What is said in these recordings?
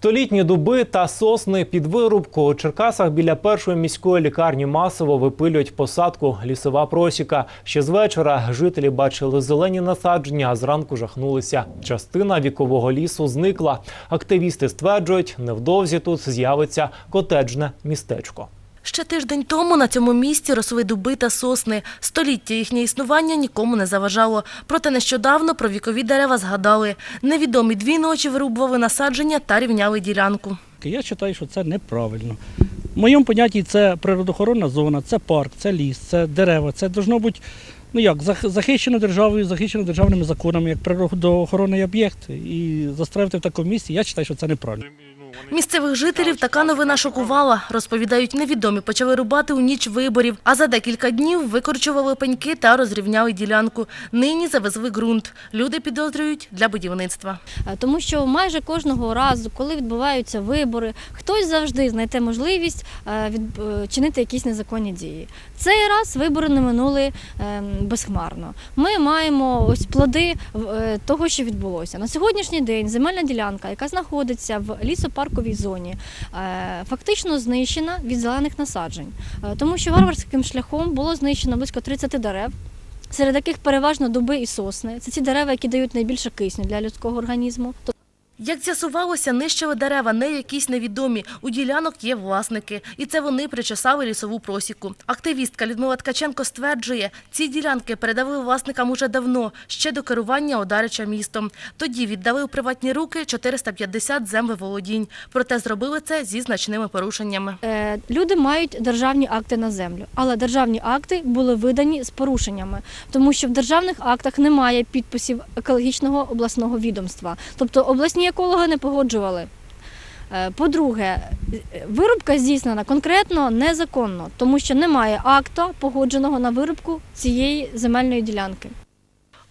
Столітні дуби та сосни під вирубку у Черкасах біля першої міської лікарні масово випилюють посадку лісова просіка. Ще з вечора жителі бачили зелені насадження, а зранку жахнулися. Частина вікового лісу зникла. Активісти стверджують, невдовзі тут з'явиться котеджне містечко. Ще тиждень тому на цьому місці росли дуби та сосни. Століття їхнє існування нікому не заважало. Проте нещодавно про вікові дерева згадали. Невідомі дві ночі вирубували насадження та рівняли ділянку. Я вважаю, що це неправильно. В моєму понятті це природоохоронна зона, це парк, це ліс, це дерева. Це должно бути ну як, зах- захищено державою, захищено державними законами, як природоохоронний об'єкт. І застрелити в такому місці, я вважаю, що це неправильно. Місцевих жителів така новина шокувала. Розповідають, невідомі почали рубати у ніч виборів, а за декілька днів викорчували пеньки та розрівняли ділянку. Нині завезли ґрунт. Люди підозрюють для будівництва. Е, Тому що майже кожного разу, коли відбуваються вибори, хтось завжди знайде можливість е, е, чинити якісь незаконні дії. Цей раз вибори не минули е, безхмарно. Ми маємо ось плоди того, що відбулося. На сьогоднішній день земельна ділянка, яка знаходиться в лісопарковій зоні, е, фактично знищена від зелених насаджень, Е, тому що варварським шляхом було знищено близько 30 дерев. Серед яких переважно дуби і сосни. Це ці дерева, які дають найбільше кисню для людського організму. Як з'ясувалося, нищили дерева не якісь невідомі. У ділянок є власники. І це вони причесали лісову просіку. Активістка Людмила Ткаченко стверджує, ці ділянки передали власникам уже давно, ще до керування Одарича містом. Тоді віддали у приватні руки 450 землеволодінь. Проте зробили це зі значними порушеннями. Е, люди мають державні акти на землю, але державні акти були видані з порушеннями, тому що в державних актах немає підписів екологічного обласного відомства. Тобто обласні екологи не погоджували. Е, По-друге, е, вирубка здійснена конкретно незаконно, тому що немає акта, погодженого на вирубку цієї земельної ділянки.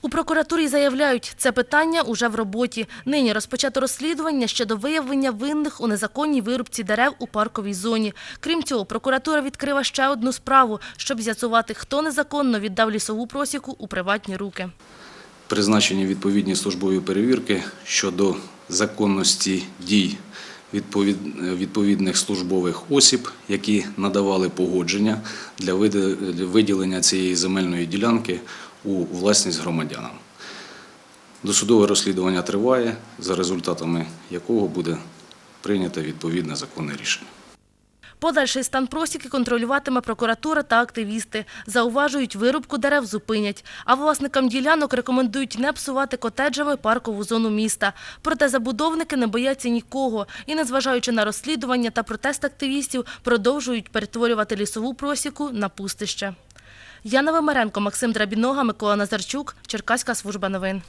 У прокуратурі заявляють, це питання уже в роботі. Нині розпочато розслідування щодо виявлення винних у незаконній вирубці дерев у парковій зоні. Крім цього, прокуратура відкрила ще одну справу, щоб з'ясувати, хто незаконно віддав лісову просіку у приватні руки. призначені відповідні службові перевірки щодо законності дій відповід- відповідних службових осіб, які надавали погодження для виділення цієї земельної ділянки у власність громадянам. Досудове розслідування триває, за результатами якого буде прийнято відповідне законне рішення. Подальший стан просіки контролюватиме прокуратура та активісти. Зауважують, вирубку дерев зупинять. А власникам ділянок рекомендують не псувати котеджеву і паркову зону міста. Проте забудовники не бояться нікого і, незважаючи на розслідування та протест активістів, продовжують перетворювати лісову просіку на пустище. Яна Вимаренко, Максим Драбінога, Микола Назарчук, Черкаська служба новин.